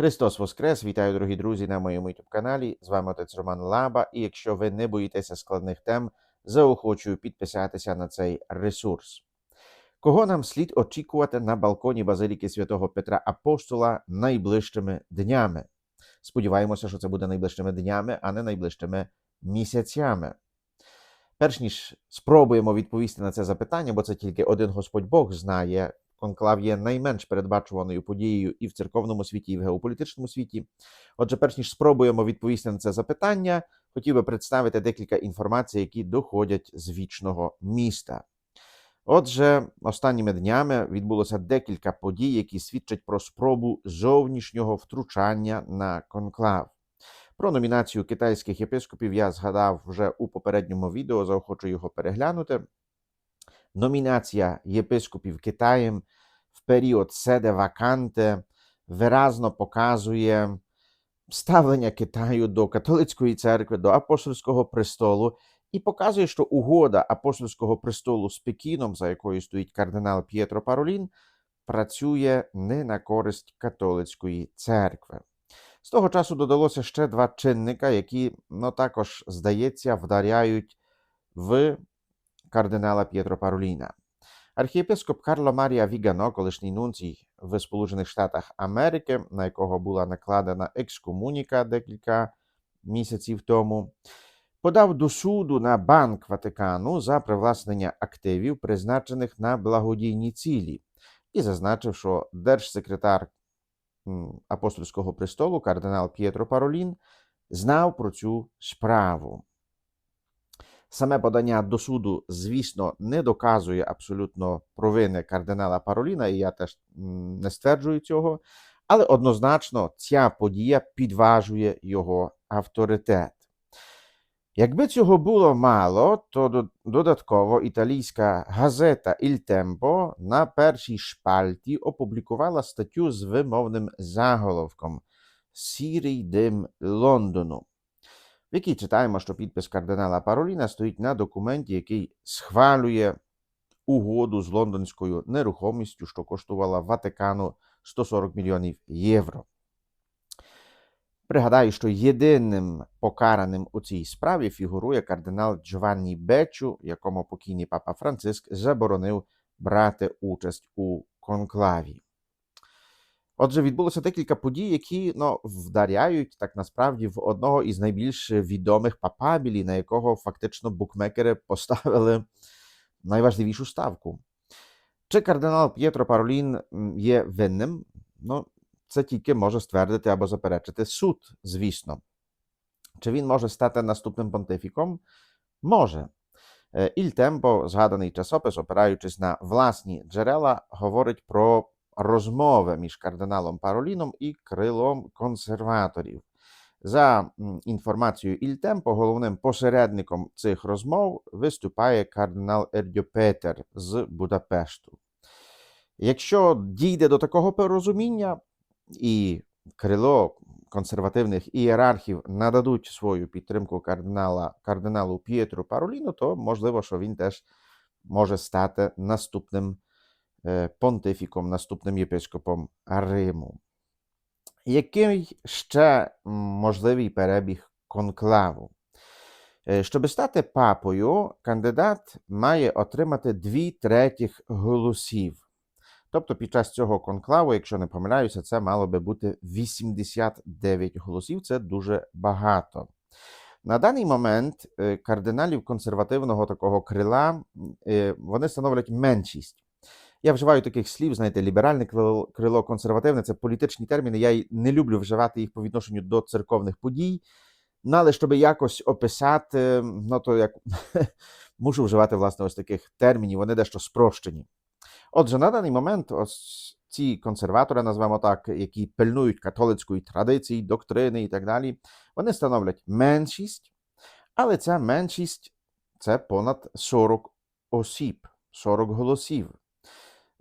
Христос Воскрес! Вітаю, дорогі друзі, на моєму youtube каналі. З вами отець Роман Лаба. І якщо ви не боїтеся складних тем, заохочую підписатися на цей ресурс. Кого нам слід очікувати на балконі Базиліки святого Петра Апостола найближчими днями? Сподіваємося, що це буде найближчими днями, а не найближчими місяцями. Перш ніж спробуємо відповісти на це запитання, бо це тільки один Господь Бог знає. Конклав є найменш передбачуваною подією і в церковному світі, і в геополітичному світі. Отже, перш ніж спробуємо відповісти на це запитання, хотів би представити декілька інформацій, які доходять з вічного міста. Отже, останніми днями відбулося декілька подій, які свідчать про спробу зовнішнього втручання на конклав. Про номінацію китайських єпископів я згадав вже у попередньому відео, заохочу його переглянути. Номінація єпископів Китаєм в період седе ваканте виразно показує ставлення Китаю до католицької церкви, до апостольського престолу, і показує, що угода апостольського престолу з Пекіном, за якою стоїть кардинал П'єтро Паролін, працює не на користь католицької церкви. З того часу додалося ще два чинника, які ну, також, здається, вдаряють в кардинала П'єтро Пароліна. Архієпископ Карло Марія Вігано, колишній нунцій в Сполучених Штатах Америки, на якого була накладена екскомуніка декілька місяців тому, подав до суду на Банк Ватикану за привласнення активів, призначених на благодійні цілі, і зазначив, що держсекретар апостольського престолу, кардинал П'єтро Паролін, знав про цю справу. Саме подання до суду, звісно, не доказує абсолютно провини кардинала Пароліна, і я теж не стверджую цього, але однозначно ця подія підважує його авторитет. Якби цього було мало, то додатково італійська газета Il Tempo на першій шпальті опублікувала статтю з вимовним заголовком Сірий дим Лондону в якій читаємо, що підпис кардинала Пароліна стоїть на документі, який схвалює угоду з лондонською нерухомістю, що коштувала Ватикану 140 мільйонів євро. Пригадаю, що єдиним покараним у цій справі фігурує кардинал Джованні Бечу, якому покійний папа Франциск заборонив брати участь у конклаві. Отже, відбулося декілька подій, які ну, вдаряють так насправді в одного із найбільш відомих папабілі, на якого фактично букмекери поставили найважливішу ставку. Чи кардинал П'єтро Паролін є винним? Ну, це тільки може ствердити або заперечити суд, звісно. Чи він може стати наступним понтифіком? Може. Е, Il Tempo, згаданий часопис, опираючись на власні джерела, говорить про розмови між кардиналом Пароліном і крилом консерваторів. За інформацією Tempo, головним посередником цих розмов виступає кардинал Ердьо Петер з Будапешту. Якщо дійде до такого порозуміння, і крило консервативних ієрархів нададуть свою підтримку кардинала, кардиналу П'єтру Пароліну, то можливо, що він теж може стати наступним понтифіком, наступним єпископом Риму. Який ще можливий перебіг конклаву? Е, Щоб стати папою, кандидат має отримати дві третіх голосів. Тобто під час цього конклаву, якщо не помиляюся, це мало би бути 89 голосів. Це дуже багато. На даний момент е, кардиналів консервативного такого крила е, вони становлять меншість. Я вживаю таких слів, знаєте, ліберальне крило, консервативне це політичні терміни. Я не люблю вживати їх по відношенню до церковних подій. Ну, але щоб якось описати, ну то як мушу вживати власне ось таких термінів, вони дещо спрощені. Отже, на даний момент ось ці консерватори, назвемо так, які пильнують католицької традиції, доктрини і так далі, вони становлять меншість, але ця меншість це понад 40 осіб, 40 голосів.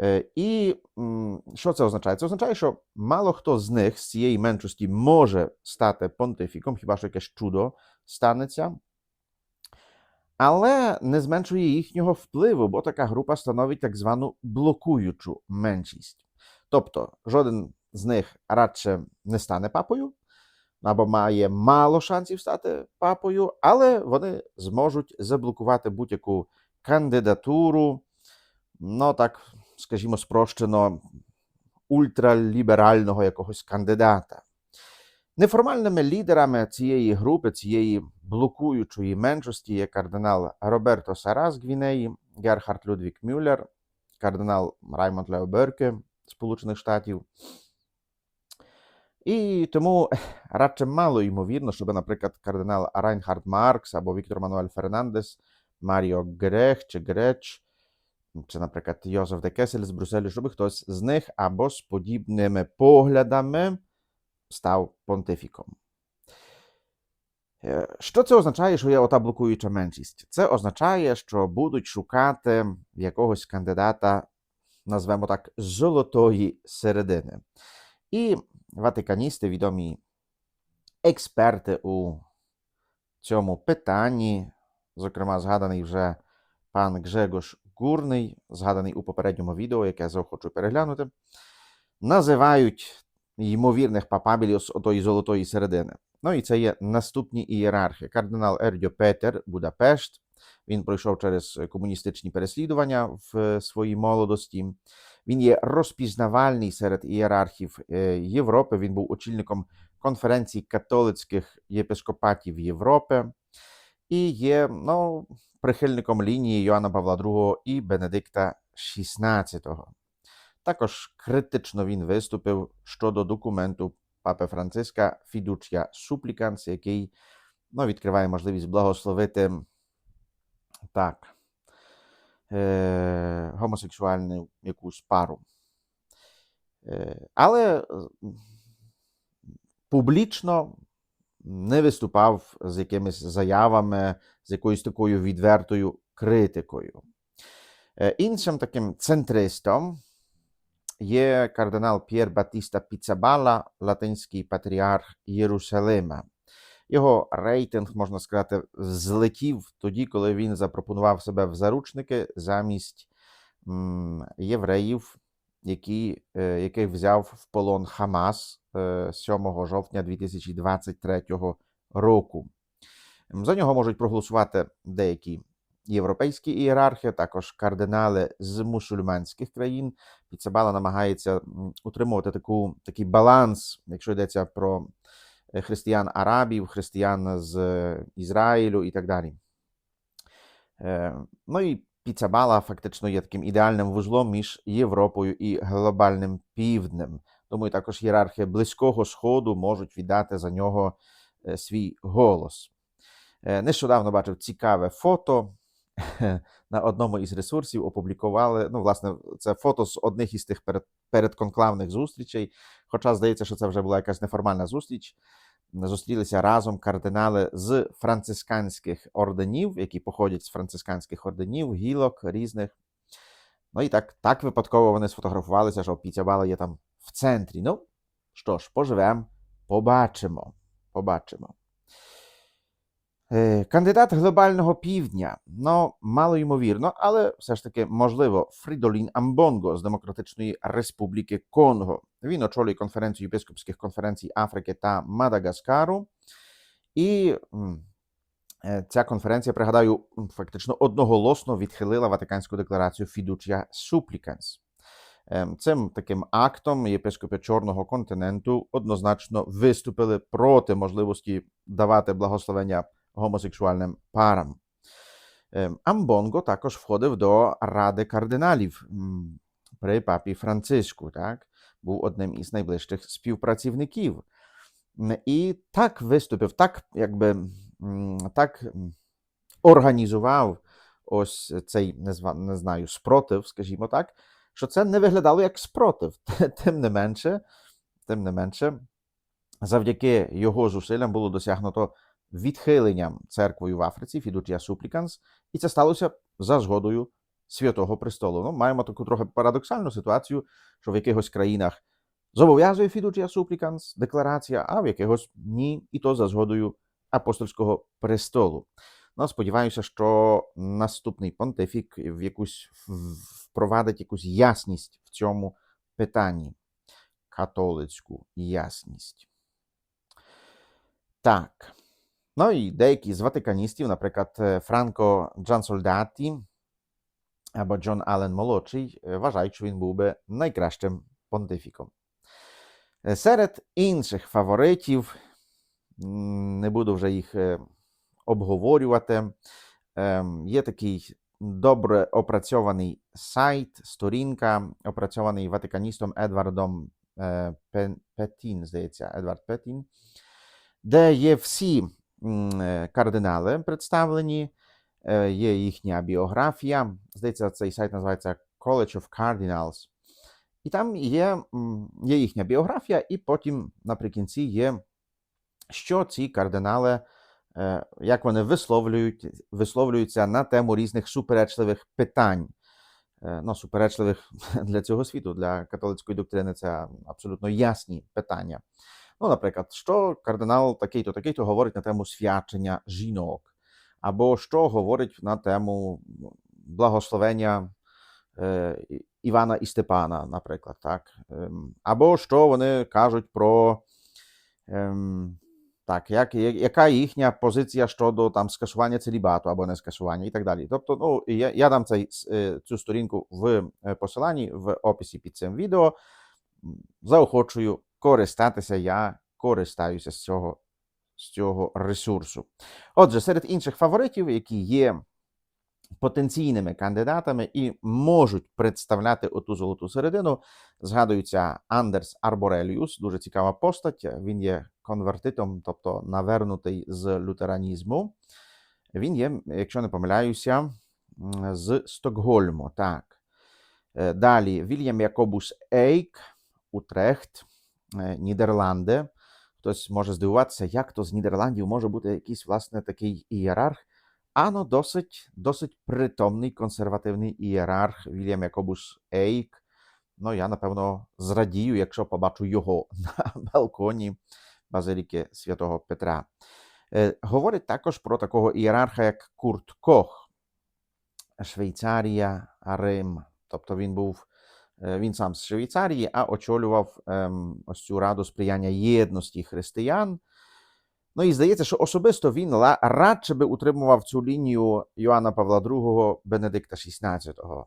Е, І що це означає? Це означає, що мало хто з них з цієї меншості може стати понтифіком, хіба що якесь чудо станеться, але не зменшує їхнього впливу, бо така група становить так звану блокуючу меншість. Тобто, жоден з них радше не стане папою, або має мало шансів стати папою, але вони зможуть заблокувати будь-яку кандидатуру, ну так, скажімо, спрощено, ультраліберального якогось кандидата. Неформальними лідерами цієї групи, цієї блокуючої меншості є кардинал Роберто Сара з Гвінеї, Герхард Людвік Мюллер, кардинал Раймонд Лео Берке Сполучених Штатів. І тому радше мало ймовірно, щоб, наприклад, кардинал Райнхард Маркс або Віктор Мануель Фернандес, Маріо Грех чи Греч, чи, наприклад, Йозеф де Кесель з Брюсселю, щоб хтось з них або з подібними поглядами став понтифіком. Е, Що це означає, що є ота блокуюча меншість? Це означає, що будуть шукати якогось кандидата, назвемо так, золотої середини. І ватиканісти, відомі експерти у цьому питанні, зокрема, згаданий вже пан Гжегош Гурний, згаданий у попередньому відео, яке я заохочу переглянути, називають ймовірних папабілів отої золотої середини. Ну і це є наступні ієрархи. Кардинал Ердьо Петер, Будапешт. Він пройшов через комуністичні переслідування в е, своїй молодості. Він є розпізнавальний серед ієрархів е, Європи. Він був очільником конференції католицьких єпископатів Європи і є ну, прихильником лінії Йоанна Павла II і Бенедикта XVI. Також критично він виступив щодо документу папи Франциска Fiducia Supplicans, який ну, відкриває можливість благословити так, е, гомосексуальну якусь пару. Е, але е, публічно не виступав з якимись заявами, з якоюсь такою відвертою критикою. Е, Іншим таким центристом є кардинал П'єр Батіста Піцабала, латинський патріарх Єрусалима. Його рейтинг, можна сказати, злетів тоді, коли він запропонував себе в заручники замість євреїв, які, е, яких взяв в полон Хамас 7 жовтня 2023 року. За нього можуть проголосувати деякі європейські ієрархи, також кардинали з мусульманських країн. Піцабала намагається утримувати таку, такий баланс, якщо йдеться про е, християн арабів, християн з е, Ізраїлю і так далі. Е, Ну і Піцабала фактично є таким ідеальним вузлом між Європою і глобальним півднем. Тому і також ієрархи Близького Сходу можуть віддати за нього е, свій голос. Е, Нещодавно бачив цікаве фото. На одному із ресурсів опублікували. Ну, власне, це фото з одних із тих перед, передконклавних зустрічей. Хоча здається, що це вже була якась неформальна зустріч. Зустрілися разом кардинали з францисканських орденів, які походять з францисканських орденів, гілок різних. Ну і так, так випадково вони сфотографувалися, що Пітябала є там центрі. Ну що ж, поживемо, побачимо. Побачимо. Е, Кандидат глобального півдня. Ну, мало ймовірно, але все ж таки можливо Фрідолін Амбонго з Демократичної Республіки Конго. Він очолює конференцію єпископських конференцій Африки та Мадагаскару. І е, ця конференція, пригадаю, фактично одноголосно відхилила Ватиканську декларацію Fiducia Supplicans. Ем, Цим таким актом єпископи Чорного континенту однозначно виступили проти можливості давати благословення гомосексуальним парам. Ем, Амбонго також входив до Ради кардиналів при папі Франциску, так? був одним із найближчих співпрацівників. І так виступив, так якби так організував ось цей не знаю, спротив, скажімо так, що це не виглядало як спротив. Тим не менше, тим не менше, завдяки його зусиллям було досягнуто відхиленням церквою в Африці Fiducia Supplicans, і це сталося за згодою Святого Престолу. Ну, маємо таку трохи парадоксальну ситуацію, що в якихось країнах зобов'язує Fiducia Supplicans декларація, а в якихось ні, і то за згодою апостольського престолу. Ну, сподіваюся, що наступний понтифік в якусь впровадить якусь ясність в цьому питанні. католицьку ясність. Так. Ну і деякі з ватиканістів, наприклад, е, Франко Джансольдаті або Джон Аллен Молодший, е, вважають, що він був би найкращим понтифіком. Е, Серед інших фаворитів, не буду вже їх обговорювати, ем, є такий добре опрацьований сайт, сторінка, опрацьований ватиканістом Едвардом е, Петін, здається, Едвард Петін, де є всі е, кардинали представлені, е, є їхня біографія. Здається, цей сайт називається College of Cardinals. І там є, є їхня біографія, і потім наприкінці є, що ці кардинали, як вони висловлюють, висловлюються на тему різних суперечливих питань. Е, Ну, суперечливих для цього світу, для католицької доктрини це абсолютно ясні питання. Ну, наприклад, що кардинал такий-то, такий-то говорить на тему свячення жінок, або що говорить на тему благословення е, Івана і Степана, наприклад, так? Ем, Або що вони кажуть про ем, так, як, яка їхня позиція щодо там скасування целібату або не скасування і так далі. Тобто, ну, я, я дам цей, цю сторінку в посиланні в описі під цим відео. Заохочую користатися, я користаюся з цього, з цього ресурсу. Отже, серед інших фаворитів, які є потенційними кандидатами і можуть представляти оту золоту середину, згадується Андерс Арбореліус, дуже цікава постать. Він є конвертитом, тобто навернутий з лютеранізму. Він є, якщо не помиляюся, з Стокгольму. Так. Е, Далі Вільям Якобус Ейк, Утрехт, е, Нідерланди. Хтось може здивуватися, як то з Нідерландів може бути якийсь власне такий ієрарх. Ано досить, досить притомний консервативний ієрарх Вільям Якобус Ейк. Ну, я, напевно, зрадію, якщо побачу його на балконі Базиліки Святого Петра. Е, Говорить також про такого ієрарха, як Курт Кох, Швейцарія, Рим. Тобто він був е, він сам з Швейцарії, а очолював ем, ось цю раду сприяння єдності християн. Ну і здається, що особисто він радше би утримував цю лінію Йоанна Павла II, Бенедикта XVI,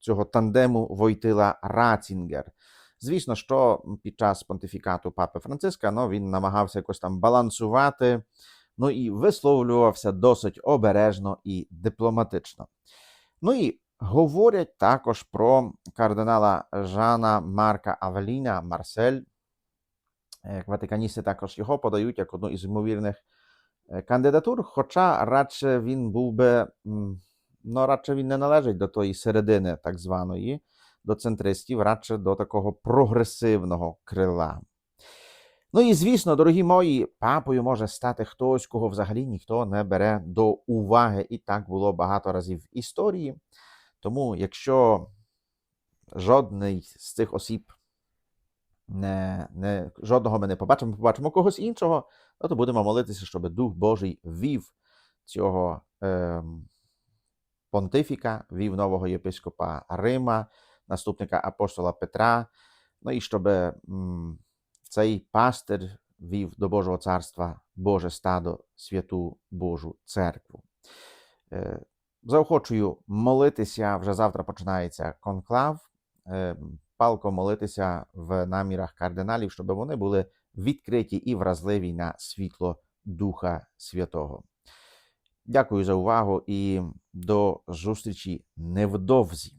цього тандему Войтила Рацінгер. Звісно, що під час понтифікату папи Франциска ну, він намагався якось там балансувати, ну і висловлювався досить обережно і дипломатично. Ну і говорять також про кардинала Жана Марка Авеліна Марсель. Е, Ватиканісти також його подають як одну із ймовірних е, кандидатур, хоча радше він був би, м, ну, радше він не належить до тої середини, так званої, до центристів, радше до такого прогресивного крила. Ну і звісно, дорогі мої, папою може стати хтось, кого взагалі ніхто не бере до уваги, і так було багато разів в історії. Тому, якщо жодний з цих осіб не, не, жодного ми не побачимо, побачимо когось іншого, ну, то будемо молитися, щоб Дух Божий вів цього ем, понтифіка, вів нового єпископа Рима, наступника апостола Петра, ну і щоб цей пастир вів до Божого царства Боже стадо, святу Божу церкву. Е, Заохочую молитися. Вже завтра починається конклав. Е, Палко молитися в намірах кардиналів, щоб вони були відкриті і вразливі на світло Духа Святого. Дякую за увагу і до зустрічі невдовзі.